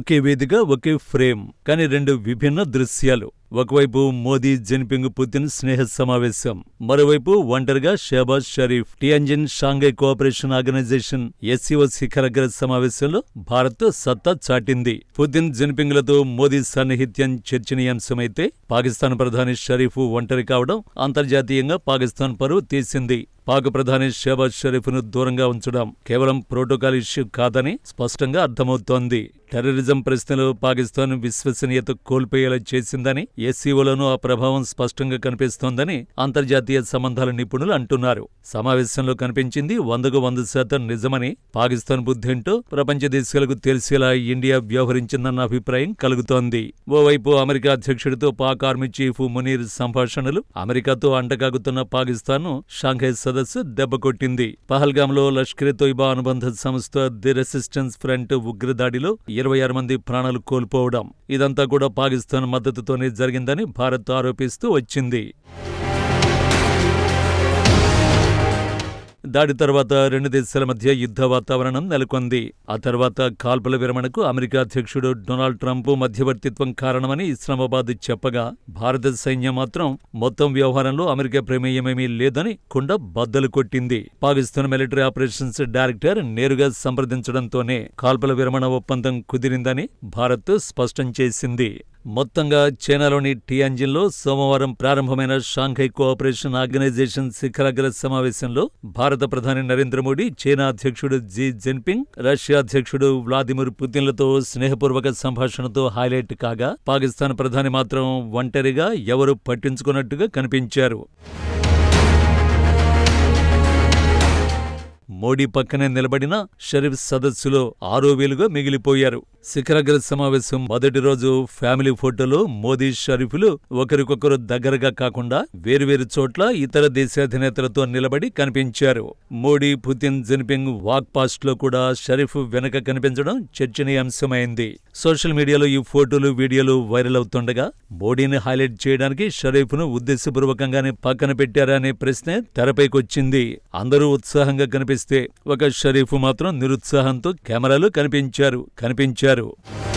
ఒకే వేదిక ఒకే ఫ్రేమ్ కానీ రెండు విభిన్న దృశ్యాలు. ఒకవైపు మోదీ జిన్పింగ్ పుతిన్ స్నేహ సమావేశం మరోవైపు ఒంటరిగా Shehbaz Sharif Tianjin Shanghai Cooperation Organisation SCO శిఖరగ్ర సమావేశంలో భారత్ సత్తా చాటింది. పుతిన్ జిన్పింగ్లతో మోదీ సన్నిహిత్యం చర్చనీయాంశమైతే పాకిస్తాన్ ప్రధాని షరీఫ్ ఒంటరి కావడం అంతర్జాతీయంగా పాకిస్తాన్ పరువు తీసింది. పాక్ ప్రధాని షేబాజ్ షరీఫ్ను దూరంగా ఉంచడం కేవలం ప్రోటోకాల్ ఇష్యూ కాదని స్పష్టంగా అర్థమవుతోంది. టెర్రరిజం ప్రశ్నలో పాకిస్తాన్ విశ్వసనీయత కోల్పోయేలా చేసిందని ఎస్సీఓలను ఆ ప్రభావం స్పష్టంగా కనిపిస్తోందని అంతర్జాతీయ సంబంధాల నిపుణులు అంటున్నారు. సమావేశంలో కనిపించింది వందకు వంద శాతం నిజమని పాకిస్తాన్ బుద్ధేంటో ప్రపంచ దేశాలకు తెలిసేలా ఇండియా వ్యవహరించిందన్న అభిప్రాయం కలుగుతోంది. ఓవైపు అమెరికా అధ్యక్షుడితో పాక్ ఆర్మీ చీఫ్ మునీర్ సంభాషణలు అమెరికాతో అంటకాగుతున్న పాకిస్తాన్ షాంఘై సదస్సు దెబ్బకొట్టింది పహల్గాంలో లష్కరే తొయిబా అనుబంధ సంస్థ ది రెసిస్టెన్స్ ఫ్రంట్ ఉగ్రదాడిలో ఇరవై ఆరు మంది ప్రాణాలు కోల్పోవడం. ఇదంతా కూడా పాకిస్తాన్ మద్దతుతోనే జరిగిందని భారత్ ఆరోపిస్తూ వచ్చింది. దాడి తర్వాత రెండు దేశాల మధ్య యుద్ధ వాతావరణం నెలకొంది. ఆ తర్వాత కాల్పుల విరమణకు అమెరికా అధ్యక్షుడు డొనాల్డ్ ట్రంప్ మధ్యవర్తిత్వం కారణమని ఇస్లామాబాద్ చెప్పగా భారత సైన్యం మాత్రం మొత్తం వ్యవహారంలో అమెరికా ప్రమేయమేమీ లేదని కుండ బద్దలు కొట్టింది. పాకిస్తాన్ మిలిటరీ ఆపరేషన్స్ డైరెక్టర్ నేరుగా సంప్రదించడంతోనే కాల్పుల విరమణ ఒప్పందం కుదిరిందని భారత్ స్పష్టం చేసింది. మొత్తంగా చైనాలోని టియాంజిన్లో సోమవారం ప్రారంభమైన షాంఘై కోఆపరేషన్ ఆర్గనైజేషన్ శిఖరాగ్ర సమావేశంలో భారత ప్రధాని నరేంద్ర మోడీ చైనా అధ్యక్షుడు జీ జిన్పింగ్ రష్యా అధ్యక్షుడు వ్లాదిమిర్ పుతిన్లతో స్నేహపూర్వక సంభాషణతో హైలైట్ కాగా పాకిస్తాన్ ప్రధాని మాత్రం ఒంటరిగా ఎవరు పట్టించుకున్నట్టుగా కనిపించారు. మోడీ పక్కనే నిలబడిన షరీఫ్ సదస్సులో ఆరో వేలుగా మిగిలిపోయారు. శిఖరాగ్ర సమావేశం మొదటి రోజు ఫ్యామిలీ ఫోటోలో మోదీ షరీఫ్లు ఒకరికొకరు దగ్గరగా కాకుండా వేరువేరు చోట్ల ఇతర దేశాధినేతలతో నిలబడి కనిపించారు. మోడీ పుతిన్ జిన్పింగ్ వాక్ పాస్ట్లో కూడా షరీఫ్ వెనక కనిపించడం చర్చనీయాంశమైంది. సోషల్ మీడియాలో ఈ ఫోటోలు వీడియోలు వైరల్ అవుతుండగా మోడీని హైలైట్ చేయడానికి షరీఫ్ను ఉద్దేశపూర్వకంగానే పక్కన పెట్టారనే ప్రశ్నే తెరపైకొచ్చింది. అందరూ ఉత్సాహంగా కనిపిస్తే ఒక షరీఫ్ మాత్రం నిరుత్సాహంతో కెమెరాలు కనిపించారు. కనిపించారు. తెలిపారు